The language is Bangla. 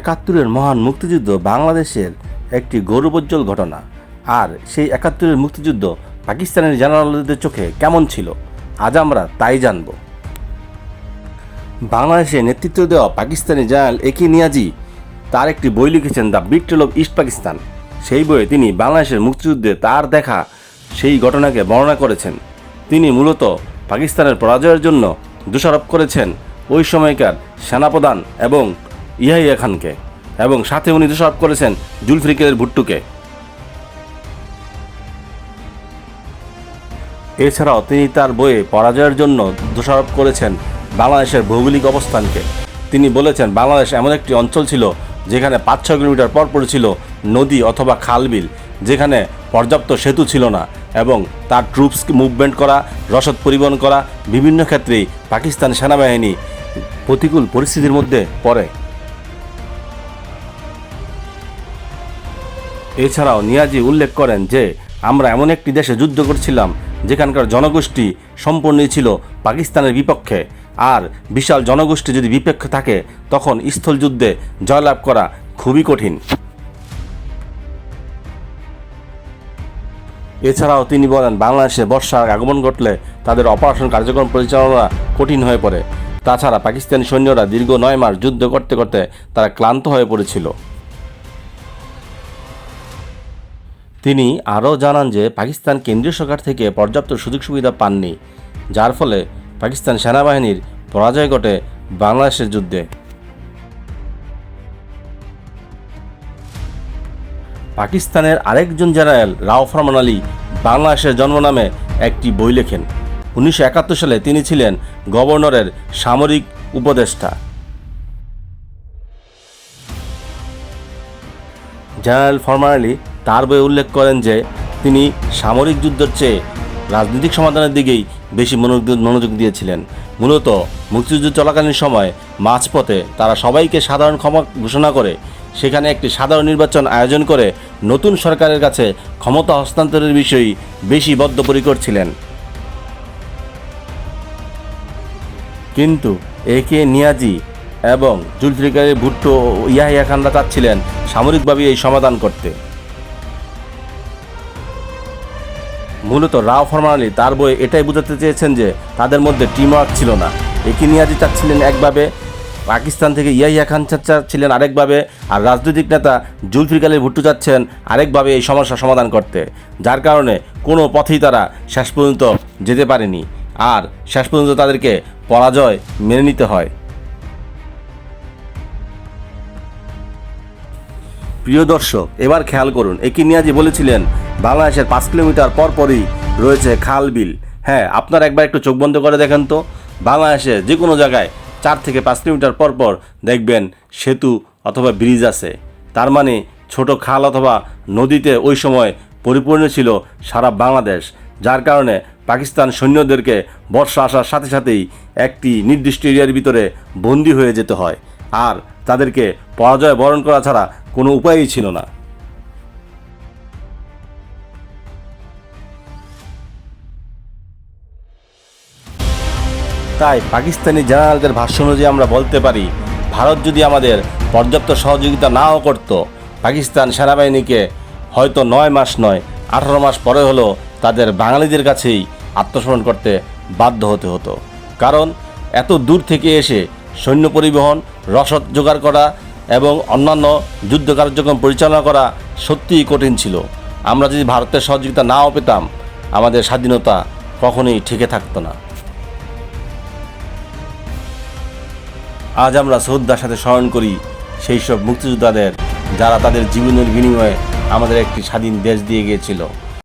একাত্তরের মহান মুক্তিযুদ্ধ বাংলাদেশের একটি গৌরবোজ্জ্বল ঘটনা। আর সেই একাত্তরের মুক্তিযুদ্ধ পাকিস্তানের জেনারেলদের চোখে কেমন ছিল? আজ আমরা তাই জানব। বাংলাদেশে নেতৃত্ব দেওয়া পাকিস্তানি জেনারেল একে নিয়াজি, তার একটি বই লিখেছেন the betrayal of East Pakistan. সেই বইয়ে তিনি বাংলাদেশের মুক্তিযুদ্ধে তার দেখা, সেই ঘটনাকে বর্ণনা করেছেন। তিনি মূলত পাকিস্তানের পরাজয়ের জন্য দোষারোপ করেছেন ওই সময়কার সেনাপ্রধান এবং ইয়াহিয়া খানকে এবং সাথে উনি দোষারোপ করেছেন জুলফিকারের ভুট্টুকে। এছাড়াও তিনি তার বইয়ে পরাজয়ের জন্য দোষারোপ করেছেন বাংলাদেশের ভৌগোলিক অবস্থানকে। তিনি বলেছেন, বাংলাদেশ এমন একটি অঞ্চল ছিল যেখানে পাঁচ ছ কিলোমিটার পর পর ছিল নদী অথবা খালবিল, যেখানে পর্যাপ্ত সেতু ছিল না এবং তার ট্রুপস মুভমেন্ট করা, রসদ পরিবহন করা, বিভিন্ন ক্ষেত্রেই পাকিস্তান সেনাবাহিনী প্রতিকূল পরিস্থিতির মধ্যে পড়ে। এছাড়াও নিয়াজি উল্লেখ করেন যে, আমরা এমন একটি দেশে যুদ্ধ করছিলাম, যেখানকার জনগোষ্ঠী সম্পূর্ণই ছিল পাকিস্তানের বিপক্ষে। আর বিশাল জনগোষ্ঠী যদি বিপক্ষে থাকে, তখন স্থল যুদ্ধে জয়লাভ করা খুবই কঠিন। এছাড়াও তিনি বলেন, বাংলাদেশে বর্ষার আগমন ঘটলে তাদের অপারেশন কার্যক্রম পরিচালনা কঠিন হয়ে পড়ে। তাছাড়া পাকিস্তানি সৈন্যরা দীর্ঘ নয় মাস যুদ্ধ করতে করতে তারা ক্লান্ত হয়ে পড়েছিল। তিনি আরও জানান যে পাকিস্তান কেন্দ্রীয় সরকার থেকে পর্যাপ্ত সুযোগ সুবিধা পাননি, যার ফলে পাকিস্তান সেনাবাহিনীর পরাজয় ঘটে বাংলাদেশের যুদ্ধে। পাকিস্তানের আরেকজন জেনারেল রাও ফরমান আলী বাংলাদেশের জন্ম নামে একটি বই লেখেন। উনিশশো একাত্তর সালে তিনি ছিলেন গভর্নরের সামরিক উপদেষ্টা। জেনারেল ফরমান আলী তার বই উল্লেখ করেন যে, তিনি সামরিক যুদ্ধের চেয়ে রাজনৈতিক সমাধানের দিকেই বেশি মনোযোগ দিয়েছিলেন। মূলত মুক্তিযুদ্ধ চলাকালীন সময় মাঝপথে তারা সবাইকে সাধারণ ক্ষমা ঘোষণা করে, সেখানে একটি সাধারণ নির্বাচন আয়োজন করে নতুন সরকারের কাছে ক্ষমতা হস্তান্তরের বিষয়ে বেশি বদ্ধপরিকর ছিলেন। কিন্তু একে নিয়াজি এবং জুলফিকারের ভুট্টো ইয়াহিয়া খানরা চাচ্ছিলেন সামরিকভাবে এই সমাধান করতে। মূলত রাও ফরমান আলী তার বইয়ে এটাই বোঝাতে চেয়েছেন যে তাদের মধ্যে টিমওয়ার্ক ছিল না। একে নিয়াজি চাচ্ছিলেন একভাবে, পাকিস্তান থেকে ইয়াহিয়া খান চাচ্ছা ছিলেন আরেকভাবে, আর রাজনৈতিক নেতা জুলফিকার আলী ভুট্টো চাচ্ছেন আরেকভাবে এই সমস্যা সমাধান করতে। যার কারণে কোনো পথেই তারা শেষ পর্যন্ত যেতে পারেনি। আর শেষ পর্যন্ত তাদেরকে পরাজয় মেনে নিতে হয়। প্রিয় দর্শক, এবার খেয়াল করুন একে নিয়াজি বলেছিলেন, বাংলাদেশের পাঁচ কিলোমিটার পরপরই রয়েছে খাল বিল। হ্যাঁ আপনারা একবার একটু চোখ বন্ধ করে দেখেন তো। বাংলাদেশে যে কোনো জায়গায় চার থেকে পাঁচ কিলোমিটার পর পর দেখবেন সেতু অথবা ব্রিজ আছে। তার মানে ছোট খাল অথবা নদীতে ওই সময় পরিপূর্ণ ছিল সারা বাংলাদেশ, যার কারণে পাকিস্তান সৈন্যদেরকে বর্ষা আসার সাথে সাথেই একটি নির্দিষ্ট এরিয়ার ভিতরে বন্দি হয়ে যেতে হয়। আর তাদেরকে পরাজয় বরণ করা ছাড়া কোনো উপায়ই ছিল না। তাই পাকিস্তানি জেনারেলদের ভাষ্য অনুযায়ী আমরা বলতে পারি, ভারত যদি আমাদের পর্যাপ্ত সহযোগিতা নাও করত, পাকিস্তান সেনাবাহিনীকে হয়তো নয় মাস নয়, আঠারো মাস পরে হলেও তাদের বাঙালিদের কাছেই আত্মসমরণ করতে বাধ্য হতে হতো। কারণ এত দূর থেকে এসে সৈন্য পরিবহন, রসদ জোগাড় করা এবং অন্যান্য যুদ্ধ কার্যক্রম পরিচালনা করা সত্যিই কঠিন ছিল। আমরা যদি ভারতের সহযোগিতা নাও পেতাম, আমাদের স্বাধীনতা কখনোই ঠেকে থাকতো না। আজ আমরা শ্রদ্ধার সাথে স্মরণ করি সেই সব মুক্তিযোদ্ধাদের, যারা তাদের জীবনের বিনিময়ে আমাদের একটি স্বাধীন দেশ দিয়ে গিয়েছিল।